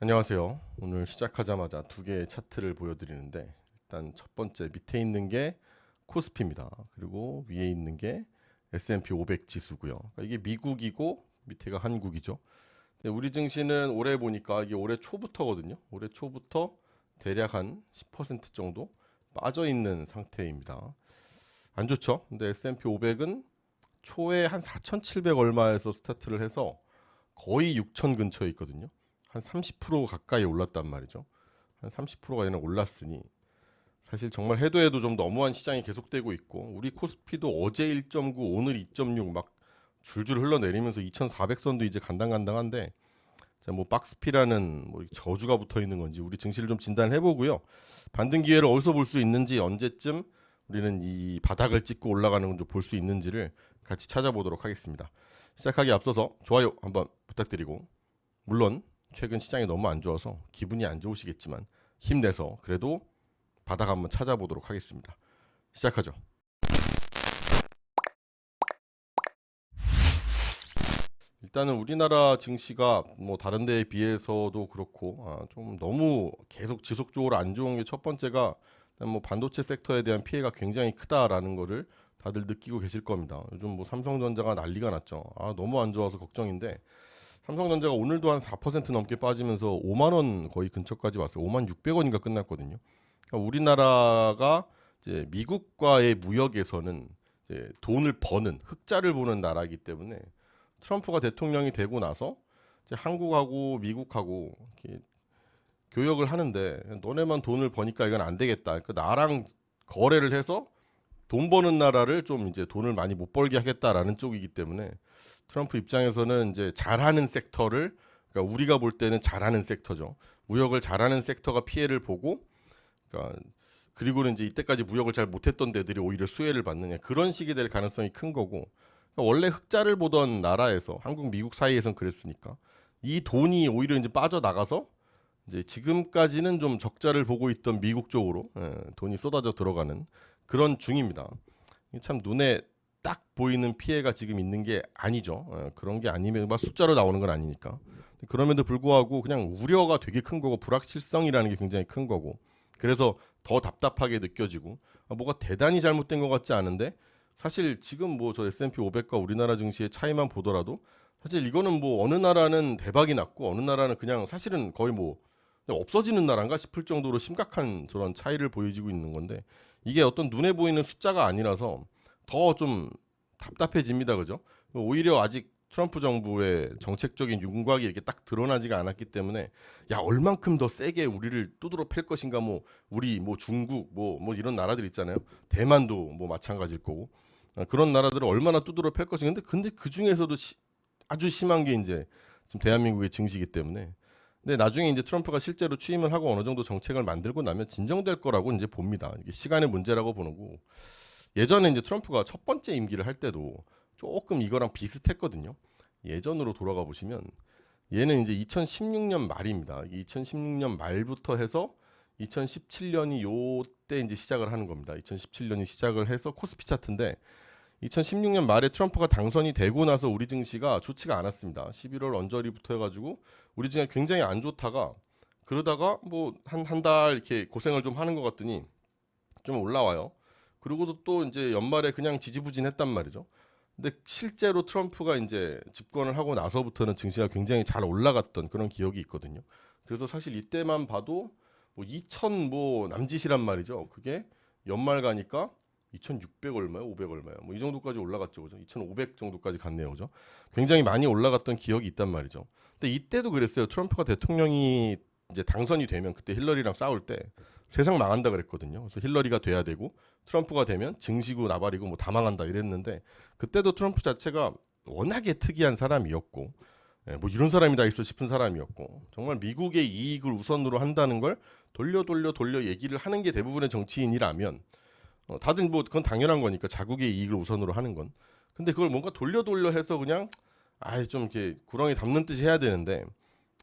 안녕하세요. 오늘 시작하자마자 두 개의 차트를 보여드리는데 일단 첫 번째 밑에 있는 게 코스피입니다. 그리고 위에 있는 게 S&P 500 지수고요. 그러니까 이게 미국이고 밑에가 한국이죠. 우리 증시는 올해 보니까 이게 올해 초부터거든요. 올해 초부터 대략 한 10% 정도 빠져 있는 상태입니다. 안 좋죠. 근데 S&P 500은 초에 한 4,700 얼마에서 스타트를 해서 거의 6,000 근처에 있거든요. 한 30% 가까이 올랐단 말이죠. 한 30%가 얘는 올랐으니 사실 정말 해도 해도 좀 너무한 시장이 계속되고 있고 우리 코스피도 어제 1.9 오늘 2.6 막 줄줄 흘러내리면서 2,400선도 이제 간당간당한데 자, 뭐 박스피라는 뭐 저주가 붙어 있는 건지 우리 증시를 좀 진단해 보고요. 반등 기회를 어디서 볼 수 있는지 언제쯤 우리는 이 바닥을 찍고 올라가는 건좀볼수 있는지를 같이 찾아보도록 하겠습니다. 시작하기 앞서서 좋아요 한번 부탁드리고 물론 최근 시장이 너무 안 좋아서 기분이 안 좋으시겠지만 힘내서 그래도 바닥 한번 찾아보도록 하겠습니다. 시작하죠. 일단은 우리나라 증시가 뭐 다른 데에 비해서도 그렇고 아, 좀 너무 계속 지속적으로 안 좋은 게 첫 번째가 뭐 반도체 섹터에 대한 피해가 굉장히 크다라는 거를 다들 느끼고 계실 겁니다. 요즘 뭐 삼성전자가 난리가 났죠. 아 너무 안 좋아서 걱정인데 삼성전자가 오늘도 한 4% 넘게 빠지면서 5만 원 거의 근처까지 왔어요. 5만 600원인가 끝났거든요. 그러니까 우리나라가 이제 미국과의 무역에서는 이제 돈을 버는 흑자를 보는 나라이기 때문에 트럼프가 대통령이 되고 나서 이제 한국하고 미국하고 이렇게 교역을 하는데 너네만 돈을 버니까 이건 안 되겠다. 그러니까 나랑 거래를 해서 돈 버는 나라를 좀 이제 돈을 많이 못 벌게 하겠다라는 쪽이기 때문에 트럼프 입장에서는 이제 잘하는 섹터를 그러니까 우리가 볼 때는 잘하는 섹터죠. 무역을 잘하는 섹터가 피해를 보고 그러니까 그리고는 이제 이때까지 무역을 잘 못했던 데들이 오히려 수혜를 받느냐 그런 식이 될 가능성이 큰 거고 그러니까 원래 흑자를 보던 나라에서 한국 미국 사이에선 그랬으니까 이 돈이 오히려 이제 빠져 나가서 이제 지금까지는 좀 적자를 보고 있던 미국 쪽으로 예, 돈이 쏟아져 들어가는 그런 중입니다. 참 눈에 딱 보이는 피해가 지금 있는 게 아니죠. 어, 그런 게 아니면 막 숫자로 나오는 건 아니니까. 그럼에도 불구하고 그냥 우려가 되게 큰 거고 불확실성이라는 게 굉장히 큰 거고. 그래서 더 답답하게 느껴지고 아, 뭐가 대단히 잘못된 것 같지 않은데 사실 지금 뭐 저 S&P 500과 우리나라 증시의 차이만 보더라도 사실 이거는 뭐 어느 나라는 대박이 났고 어느 나라는 그냥 사실은 거의 뭐 없어지는 나라인가 싶을 정도로 심각한 저런 차이를 보여지고 있는 건데 이게 어떤 눈에 보이는 숫자가 아니라서 더 좀 답답해집니다. 그죠? 오히려 아직 트럼프 정부의 정책적인 윤곽이 이렇게 딱 드러나지가 않았기 때문에 야 얼만큼 더 세게 우리를 두드러 팰 것인가 뭐 우리 뭐 중국 뭐뭐 이런 나라들 있잖아요. 대만도 뭐 마찬가지일 거고. 아, 그런 나라들을 얼마나 두드러 팰 것인가. 근데 그 중에서도 시- 아주 심한 게 이제 지금 대한민국의 증시이기 때문에. 근데 나중에 이제 트럼프가 실제로 취임을 하고 어느 정도 정책을 만들고 나면 진정될 거라고 이제 봅니다. 이게 시간의 문제라고 보는 거 예전에 이제 트럼프가 첫 번째 임기를 할 때도 조금 이거랑 비슷했거든요. 예전으로 돌아가 보시면 얘는 이제 2016년 말입니다. 2016년 말부터 해서 2017년이 요때 이제 시작을 하는 겁니다. 2017년이 시작을 해서 코스피 차트인데 2016년 말에 트럼프가 당선이 되고 나서 우리 증시가 좋지가 않았습니다. 11월 언저리부터 해가지고 우리 증시가 굉장히 안 좋다가 그러다가 뭐 한 한 달 이렇게 고생을 좀 하는 것 같더니 좀 올라와요. 그리고도 또 이제 연말에 그냥 지지부진했단 말이죠. 근데 실제로 트럼프가 이제 집권을 하고 나서부터는 증시가 굉장히 잘 올라갔던 그런 기억이 있거든요. 그래서 사실 이때만 봐도 뭐2,000 뭐 남짓이란 말이죠. 그게 연말 가니까 2,600 얼마요? 500 얼마요? 뭐 이 정도까지 올라갔죠. 그죠? 2,500 정도까지 갔네요. 그죠? 굉장히 많이 올라갔던 기억이 있단 말이죠. 근데 이때도 그랬어요. 트럼프가 대통령이 이제 당선이 되면 그때 힐러리랑 싸울 때 세상 망한다 그랬거든요. 그래서 힐러리가 돼야 되고 트럼프가 되면 증시고 나발이고 뭐 다 망한다 이랬는데 그때도 트럼프 자체가 워낙에 특이한 사람이었고 예, 뭐 이런 사람이 다 있어 싶은 사람이었고 정말 미국의 이익을 우선으로 한다는 걸 돌려 돌려 돌려 얘기를 하는 게 대부분의 정치인이라면 어, 다들 뭐 그건 당연한 거니까 자국의 이익을 우선으로 하는 건 근데 그걸 뭔가 돌려 돌려 해서 그냥 아이 좀 이렇게 구렁이 담는 듯이 해야 되는데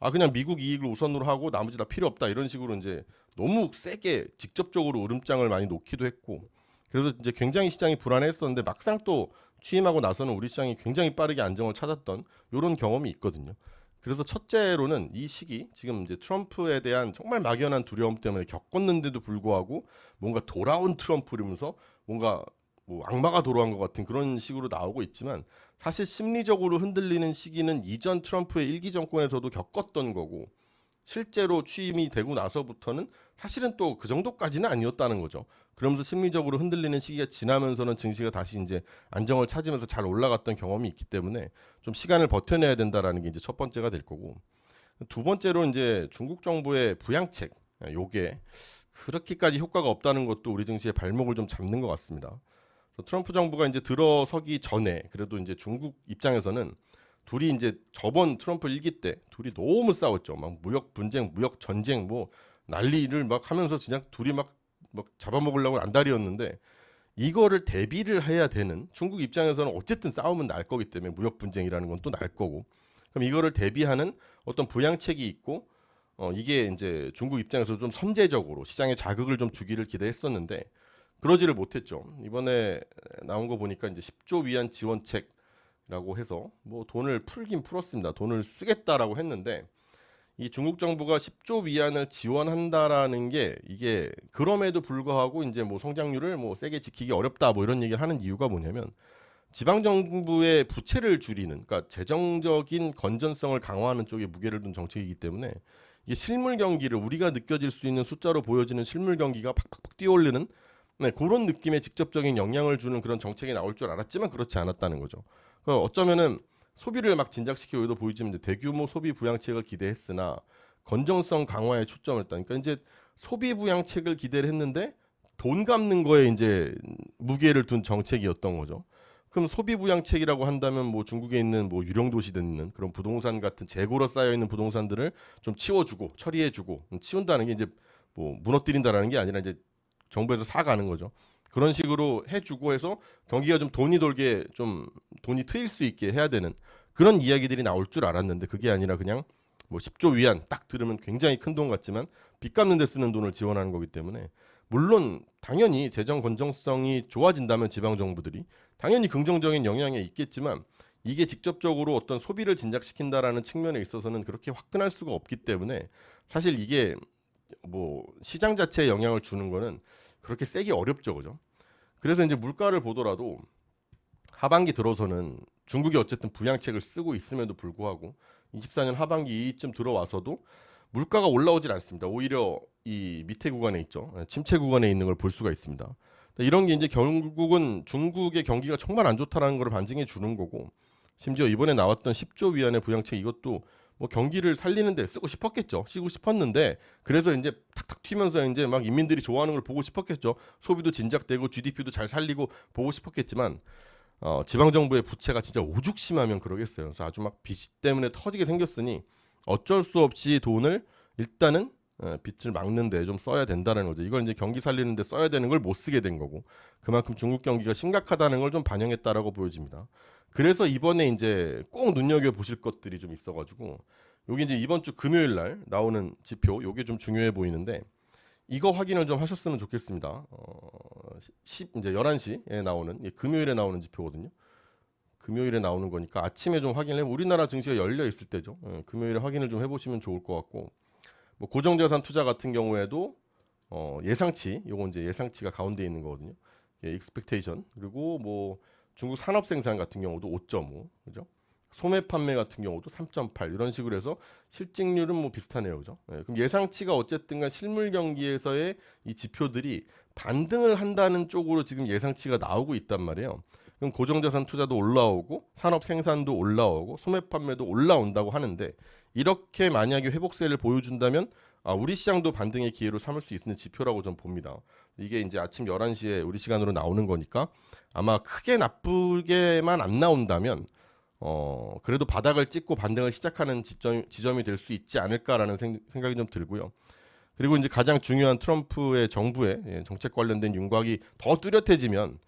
아 그냥 미국 이익을 우선으로 하고 나머지 다 필요 없다 이런 식으로 이제 너무 세게 직접적으로 으름장을 많이 놓기도 했고 그래서 이제 굉장히 시장이 불안했었는데 막상 또 취임하고 나서는 우리 시장이 굉장히 빠르게 안정을 찾았던 이런 경험이 있거든요. 그래서 첫째로는 이 시기 지금 이제 트럼프에 대한 정말 막연한 두려움 때문에 겪었는데도 불구하고 뭔가 돌아온 트럼프 이러면서 뭔가 뭐 악마가 돌아온 것 같은 그런 식으로 나오고 있지만 사실 심리적으로 흔들리는 시기는 이전 트럼프의 일기 정권에서도 겪었던 거고 실제로 취임이 되고 나서부터는 사실은 또 그 정도까지는 아니었다는 거죠. 그러면서 심리적으로 흔들리는 시기가 지나면서는 증시가 다시 이제 안정을 찾으면서 잘 올라갔던 경험이 있기 때문에 좀 시간을 버텨내야 된다라는 게 이제 첫 번째가 될 거고 두 번째로 이제 중국 정부의 부양책 요게 그렇게까지 효과가 없다는 것도 우리 증시의 발목을 좀 잡는 것 같습니다. 트럼프 정부가 이제 들어서기 전에 그래도 이제 중국 입장에서는 둘이 이제 저번 트럼프 일기 때 둘이 너무 싸웠죠. 막 무역 분쟁, 무역 전쟁 뭐 난리를 막 하면서 그냥 둘이 막, 막 잡아먹으려고 안달이었는데 이거를 대비를 해야 되는 중국 입장에서는 어쨌든 싸움은 날 거기 때문에 무역 분쟁이라는 건 또 날 거고 그럼 이거를 대비하는 어떤 부양책이 있고 어 이게 이제 중국 입장에서 좀 선제적으로 시장에 자극을 좀 주기를 기대했었는데 그러지를 못했죠. 이번에 나온 거 보니까 이제 10조 위안 지원책이라고 해서 뭐 돈을 풀긴 풀었습니다. 돈을 쓰겠다라고 했는데 이 중국 정부가 10조 위안을 지원한다라는 게 이게 그럼에도 불구하고 이제 뭐 성장률을 뭐 세게 지키기 어렵다 뭐 이런 얘기를 하는 이유가 뭐냐면 지방 정부의 부채를 줄이는 그러니까 재정적인 건전성을 강화하는 쪽에 무게를 둔 정책이기 때문에 이게 실물 경기를 우리가 느껴질 수 있는 숫자로 보여지는 실물 경기가 팍팍팍 뛰어오르는 네, 그런 느낌의 직접적인 영향을 주는 그런 정책이 나올 줄 알았지만 그렇지 않았다는 거죠. 그러니까 어쩌면은 소비를 막 진작시키고 도 보이지만 이제 대규모 소비 부양책을 기대했으나 건정성 강화에 초점을 딴. 그러니까 이제 소비 부양책을 기대를 했는데 돈 갚는 거에 이제 무게를 둔 정책이었던 거죠. 그럼 소비 부양책이라고 한다면 뭐 중국에 있는 뭐 유령 도시 되는 그런 부동산 같은 재고로 쌓여 있는 부동산들을 좀 치워주고 처리해주고 치운다는 게 이제 뭐 무너뜨린다라는 게 아니라 이제 정부에서 사가는 거죠. 그런 식으로 해주고 해서 경기가 좀 돈이 돌게 좀 돈이 트일 수 있게 해야 되는 그런 이야기들이 나올 줄 알았는데 그게 아니라 그냥 뭐 10조 위안 딱 들으면 굉장히 큰 돈 같지만 빚 갚는 데 쓰는 돈을 지원하는 거기 때문에 물론 당연히 재정 건정성이 좋아진다면 지방 정부들이 당연히 긍정적인 영향이 있겠지만 이게 직접적으로 어떤 소비를 진작시킨다라는 측면에 있어서는 그렇게 화끈할 수가 없기 때문에 사실 이게 뭐 시장 자체에 영향을 주는 거는 그렇게 세기 어렵죠, 그죠? 그래서 이제 물가를 보더라도 하반기 들어서는 중국이 어쨌든 부양책을 쓰고 있음에도 불구하고 24년 하반기 이쯤 들어와서도 물가가 올라오질 않습니다. 오히려 이 밑에 구간에 있죠. 침체 구간에 있는 걸 볼 수가 있습니다. 이런 게 이제 결국은 중국의 경기가 정말 안 좋다라는 걸 반증해 주는 거고 심지어 이번에 나왔던 10조 위안의 부양책 이것도 뭐 경기를 살리는데 쓰고 싶었겠죠. 쓰고 싶었는데 그래서 이제 탁탁 튀면서 이제 막 인민들이 좋아하는 걸 보고 싶었겠죠. 소비도 진작되고 GDP도 잘 살리고 보고 싶었겠지만 어, 지방 정부의 부채가 진짜 오죽 심하면 그러겠어요. 그래서 아주 막 빚 때문에 터지게 생겼으니 어쩔 수 없이 돈을 일단은 어, 빚을 막는데 좀 써야 된다는 거죠. 이걸 이제 경기 살리는데 써야 되는 걸 못 쓰게 된 거고 그만큼 중국 경기가 심각하다는 걸 좀 반영했다라고 보여집니다. 그래서 이번에 이제 꼭 눈여겨 보실 것들이 좀 있어가지고 여기 이제 이번 주 금요일 날 나오는 지표 요게 좀 중요해 보이는데 이거 확인을 좀 하셨으면 좋겠습니다. 어, 10 이제 11시에 나오는 예, 금요일에 나오는 지표거든요. 금요일에 나오는 거니까 아침에 좀 확인해 우리나라 증시가 열려 있을 때죠. 예, 금요일에 확인을 좀 해보시면 좋을 것 같고 뭐 고정자산 투자 같은 경우에도 어, 예상치 요거 이제 예상치가 가운데 있는 거거든요. 예, 익스펙테이션 그리고 뭐 중국 산업 생산 같은 경우도 5.5 그죠? 소매 판매 같은 경우도 3.8 이런 식으로 해서 실직률은 뭐 비슷하네요. 그죠? 예, 그럼 예상치가 어쨌든 간 실물 경기에서의 이 지표들이 반등을 한다는 쪽으로 지금 예상치가 나오고 있단 말이에요. 그럼 고정자산 투자도 올라오고 산업 생산도 올라오고 소매 판매도 올라온다고 하는데 이렇게 만약에 회복세를 보여준다면 아, 우리 시장도 반등의 기회로 삼을 수 있는 지표라고 좀 봅니다. 이게 이제 아침 11시에 우리 시간으로 나오는 거니까 아마 크게 나쁘게만 안 나온다면 어 그래도 바닥을 찍고 반등을 시작하는 지점, 지점이 될 수 있지 않을까라는 생, 각이 좀 들고요. 그리고 이제 가장 중요한 트럼프의 정부의 예, 정책 관련된 윤곽이 더 뚜렷해지면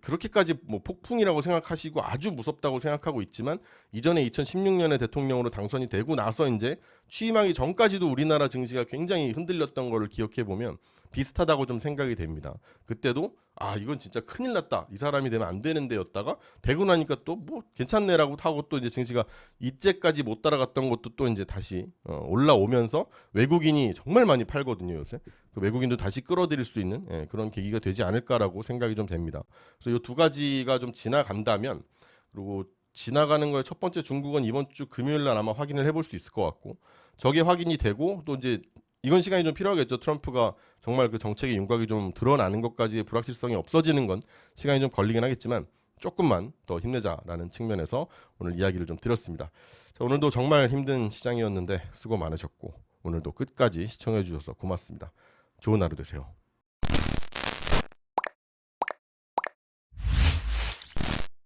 그렇게까지 뭐 폭풍이라고 생각하시고 아주 무섭다고 생각하고 있지만 이전에 2016년에 대통령으로 당선이 되고 나서 이제 취임하기 전까지도 우리나라 증시가 굉장히 흔들렸던 거를 기억해 보면 비슷하다고 좀 생각이 됩니다. 그때도 아 이건 진짜 큰일 났다 이 사람이 되면 안 되는데였다가 되고 나니까 또 뭐 괜찮네라고 하고 또 이제 증시가 이때까지 못 따라갔던 것도 또 이제 다시 어, 올라오면서 외국인이 정말 많이 팔거든요 요새 그 외국인도 다시 끌어들일 수 있는 예, 그런 계기가 되지 않을까라고 생각이 좀 됩니다. 그래서 이 두 가지가 좀 지나간다면 그리고 지나가는 거에 첫 번째 중국은 이번 주 금요일 날 아마 확인을 해볼 수 있을 것 같고 저게 확인이 되고 또 이제 이건 시간이 좀 필요하겠죠. 트럼프가 정말 그 정책의 윤곽이 좀 드러나는 것까지의 불확실성이 없어지는 건 시간이 좀 걸리긴 하겠지만 조금만 더 힘내자라는 측면에서 오늘 이야기를 좀 드렸습니다. 자, 오늘도 정말 힘든 시장이었는데 수고 많으셨고 오늘도 끝까지 시청해 주셔서 고맙습니다. 좋은 하루 되세요.